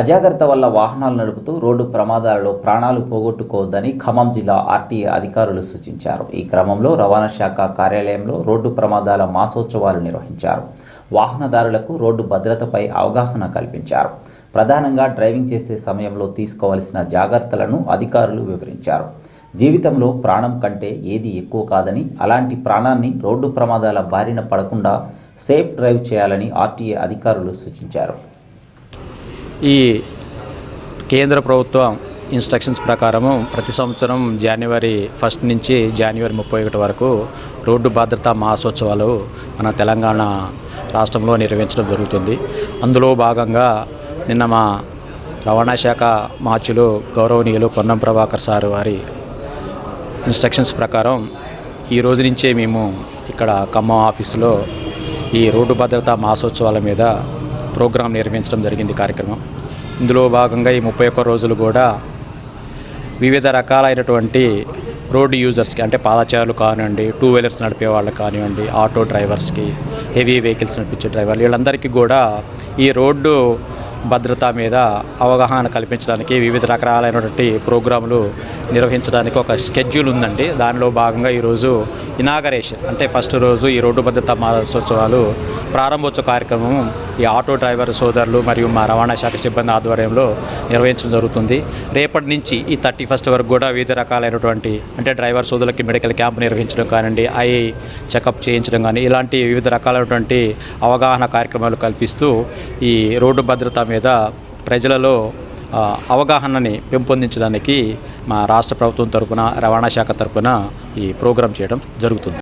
అజాగ్రత్త వల్ల వాహనాలు నడుపుతూ రోడ్డు ప్రమాదాలలో ప్రాణాలు పోగొట్టుకోవద్దని ఖమ్మం జిల్లా ఆర్టీఏ అధికారులు సూచించారు. ఈ క్రమంలో రవాణా శాఖ కార్యాలయంలో రోడ్డు ప్రమాదాల మాసోత్సవాలు నిర్వహించారు. వాహనదారులకు రోడ్డు భద్రతపై అవగాహన కల్పించారు. ప్రధానంగా డ్రైవింగ్ చేసే సమయంలో తీసుకోవాల్సిన జాగ్రత్తలను అధికారులు వివరించారు. జీవితంలో ప్రాణం కంటే ఏది ఎక్కువ కాదని అలాంటి ప్రాణాన్ని రోడ్డు ప్రమాదాల బారిన పడకుండా సేఫ్ డ్రైవ్ చేయాలని ఆర్టీఏ అధికారులు సూచించారు. ఈ కేంద్ర ప్రభుత్వం ఇన్స్ట్రక్షన్స్ ప్రకారము ప్రతి సంవత్సరం జనవరి ఫస్ట్ నుంచి జనవరి ముప్పై ఒకటి వరకు రోడ్డు భద్రతా మాసోత్సవాలు మన తెలంగాణ రాష్ట్రంలో నిర్వహించడం జరుగుతుంది. అందులో భాగంగా నిన్న మా రవాణా శాఖ మార్చులు గౌరవనీయులు పొన్నం ప్రభాకర్ సార్ వారి ఇన్స్ట్రక్షన్స్ ప్రకారం ఈ రోజు నుంచే మేము ఇక్కడ ఖమ్మం ఆఫీసులో ఈ రోడ్డు భద్రతా మాసోత్సవాల మీద ప్రోగ్రాం నిర్వహించడం జరిగింది కార్యక్రమం. ఇందులో భాగంగా ఈ ముప్పై ఒక్క రోజులు కూడా వివిధ రకాలైనటువంటి రోడ్డు యూజర్స్కి అంటే పాదచారులు కానివ్వండి టూ వీలర్స్ నడిపే వాళ్ళు కానివ్వండి ఆటో డ్రైవర్స్కి హెవీ వెహికల్స్ నడిపించే డ్రైవర్లు వీళ్ళందరికీ కూడా ఈ రోడ్డు భద్రత మీద అవగాహన కల్పించడానికి వివిధ రకాలైనటువంటి ప్రోగ్రాములు నిర్వహించడానికి ఒక స్కెడ్యూల్ ఉందండి. దానిలో భాగంగా ఈరోజు ఇనాగరేషన్ అంటే ఫస్ట్ రోజు ఈ రోడ్డు భద్రతా మాసోత్సవాలు ప్రారంభోత్సవ కార్యక్రమం ఈ ఆటో డ్రైవర్ సోదరులు మరియు మా రవాణా శాఖ సిబ్బంది ఆధ్వర్యంలో నిర్వహించడం జరుగుతుంది. రేపటి నుంచి ఈ థర్టీ ఫస్ట్ వరకు కూడా వివిధ రకాలైనటువంటి అంటే డ్రైవర్ సోదరులకి మెడికల్ క్యాంప్ నిర్వహించడం కానివ్వండి ఐ చెకప్ చేయించడం కానీ ఇలాంటి వివిధ రకాలైనటువంటి అవగాహన కార్యక్రమాలు కల్పిస్తూ ఈ రోడ్డు భద్రత మీద ప్రజలలో అవగాహనని పెంపొందించడానికి మా రాష్ట్ర ప్రభుత్వం తరపున రవాణా శాఖ తరపున ఈ ప్రోగ్రాం చేయడం జరుగుతుంది.